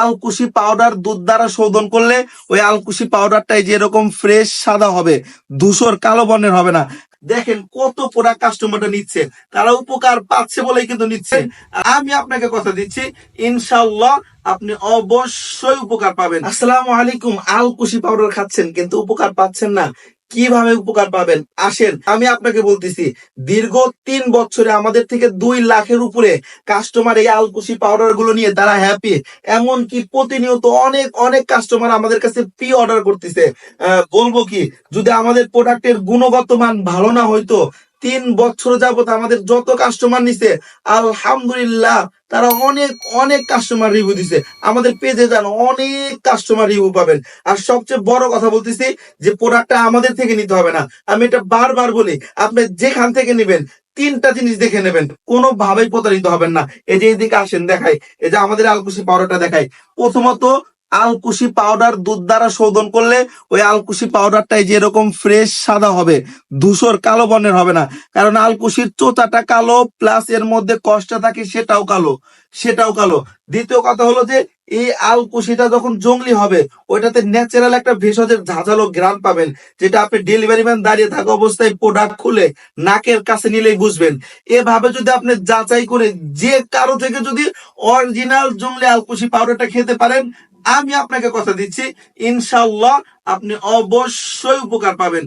আলকুশি powder দুধ দ্বারা শোধন করলে ওই আলকুশি পাউডারটাই যেরকম ফ্রেশ সাদা হবে, ধূসর কালো বর্ণের হবে না। দেখেন কত পোড়া কাস্টমারটা নিচ্ছে, তারা উপকার পাচ্ছে বলেই কিন্তু নিচ্ছে। আমি আপনাকে কথা দিচ্ছি ইনশাল্লাহ আপনি অবশ্যই উপকার পাবেন। আসসালামু আলাইকুম, আলকুশি পাউডার খাচ্ছেন, কিন্তু উপকার পাচ্ছেন না। কীভাবে উপকার পাবেন? আসেন, আমি আপনাকে বলতেছি, দীর্ঘ তিন বছরে আমাদের থেকে দুই লাখের উপরে কাস্টমার এই আলকুশি পাউডারগুলো নিয়ে তারা হ্যাপি এমনকি প্রতিনিয়ত অনেক অনেক কাস্টমার আমাদের কাছে প্রি অর্ডার করতেছে। বলব কি, যদি আমাদের প্রোডাক্টের গুণগত মান ভালো না হইতো তিন বছর যাবত আমাদের যত কাস্টমার নিছে, আলহামদুলিল্লাহ তারা অনেক অনেক কাস্টমার রিভিউ দিছে। আমাদের পেজে যান অনেক কাস্টমার রিভিউ পাবেন। আর সবচেয়ে বড় কথা বলতেছি যে প্রোডাক্টটা আমাদের থেকে নিতে হবে না। আমি এটা বারবার বলি, আপনি যেখান থেকে নেবেন, তিনটা জিনিস দেখে নেবেন। কোনো ভাবেই প্রতারিত হবেন না। এই যে এদিকে আসেন, দেখাই। এই যে আমাদের আলকুশি পাউডারটা দেখাই। প্রথমত আলকুশি পাউডার দুধ দ্বারা শোধন করলে ওই আলকুশি পাউডারটাই যেরকম ফ্রেশ সাদা হবে, ধূসর কালো বর্ণের হবে না। কারণ আলকুশির চোচাটা কালো প্লাস এর মধ্যে কষ্টটা থাকে সেটাও কালো সেটাও কালো। দ্বিতীয় কথা হলো যে, এই আলকুশিটা যখন জঙ্গলি হবে, ওইটাতে ন্যাচারাল একটা ভেষজের ঝাঁঝালো গ্রাম পাবেন, যেটা আপনি ডেলিভারি ম্যান দাঁড়িয়ে থাকা অবস্থায় প্রোডাক্ট খুলে নাকের কাছে নিলেই বুঝবেন। এভাবে যদি আপনি যাচাই করে যে কারও থেকে যদি অরিজিনাল জঙ্গলি আলকুশি পাউডারটা খেতে পারেন আমি আপনাকে কথা দিচ্ছি ইনশাল্লাহ আপনি অবশ্যই উপকার পাবেন।